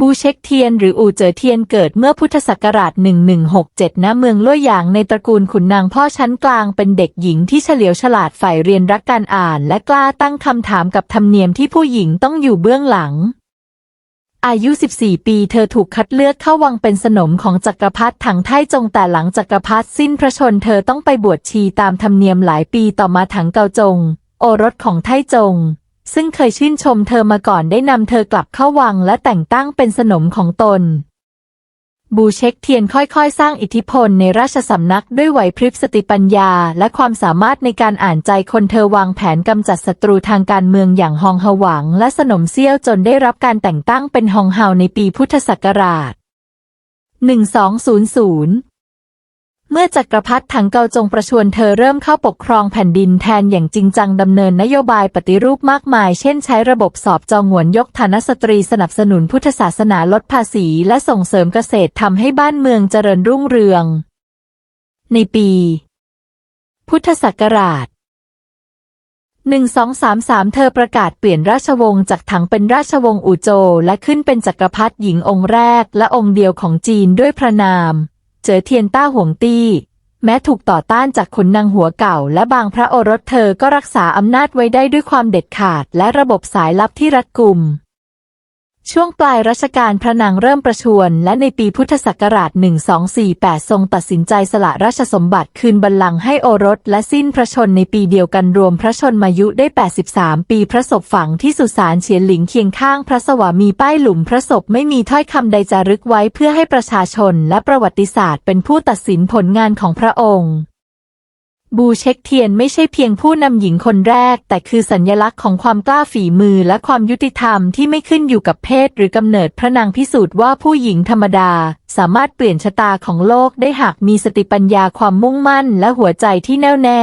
บูเช็กเทียนหรืออู่เจ๋อเทียนเกิดเมื่อพุทธศักราช 1167 ณ เมืองลั่วหยางในตระกูลขุนนางพ่อชั้นกลางเป็นเด็กหญิงที่เฉลียวฉลาดใฝ่เรียนรักการอ่านและกล้าตั้งคำถามกับธรรมเนียมที่ผู้หญิงต้องอยู่เบื้องหลัง อายุ 14 ปีเธอถูกคัดเลือกเข้าวังเป็นสนมของจักรพรรดิถังไทจงแต่หลังจักรพรรดิสิ้นพระชนเธอต้องไปบวชชีตามธรรมเนียมหลายปีต่อมาถังเกาจง โอรสของไทจง ซึ่งเคยชื่นชมเธอมาก่อนได้นำเธอกลับเข้าวังและแต่งตั้งเป็นสนมของตน บูเช็กเทียนค่อยๆ สร้างอิทธิพลในราชสำนักด้วยไหวพริบสติปัญญา และความสามารถในการอ่านใจคนเธอวางแผนกำจัดศัตรูทางการเมืองอย่างฮองฮหวัง และสนมเซี่ยวจนได้รับการแต่งตั้งเป็นฮองเฮาในปีพุทธศักราช 1200 เมื่อจักรพรรดิถังเกาจงประชวรเธอเริ่มเข้าปกครองแผ่นดินแทนอย่างจริงจังดำเนินนโยบายปฏิรูปมากมาย เช่นใช้ระบบสอบจองหวนยกฐานะสตรีสนับสนุนพุทธศาสนาลดภาษี และส่งเสริมเกษตรทำให้บ้านเมืองเจริญรุ่งเรือง ในปี พุทธศักราช1233เธอประกาศเปลี่ยนราชวงศ์จากถังเป็นราชวงศ์อู่โจวและขึ้นเป็นจักรพรรดิหญิงองค์แรกและองค์เดียวของจีนด้วยพระนาม เจ๋อเทียนต้าหวงตี้แม้ถูกต่อต้านจากขุนนางหัวเก่า และบางพระโอรสเธอก็รักษาอำนาจไว้ได้ด้วยความเด็ดขาด และระบบสายลับที่รัดกุม ช่วงปลายรัชกาลพระนางเริ่มประชวรและในปีพุทธศักราช 1248 ทรงตัดสินใจสละราชสมบัติคืนบัลลังก์ให้โอรสและสิ้นพระชนในปีเดียวกันรวมพระชนมายุได้ 83 ปีพระศพฝังที่สุสานเฉียนหลิงเคียงข้างพระสวามีป้ายหลุมพระศพไม่มีถ้อยคำใดจารึกไว้เพื่อให้ประชาชนและประวัติศาสตร์เป็นผู้ตัดสินผลงานของพระองค์ บูเช็กเทียนไม่ใช่เพียงผู้นำหญิงคนแรก แต่คือสัญญลักษณ์ของความกล้าฝีมือและความยุติธรรมที่ไม่ขึ้นอยู่กับเพศหรือกำเนิดพระนางพิสูจน์ว่าผู้หญิงธรรมดา สามารถเปลี่ยนชะตาของโลกได้หากมีสติปัญญาความมุ่งมั่นและหัวใจที่แน่วแน่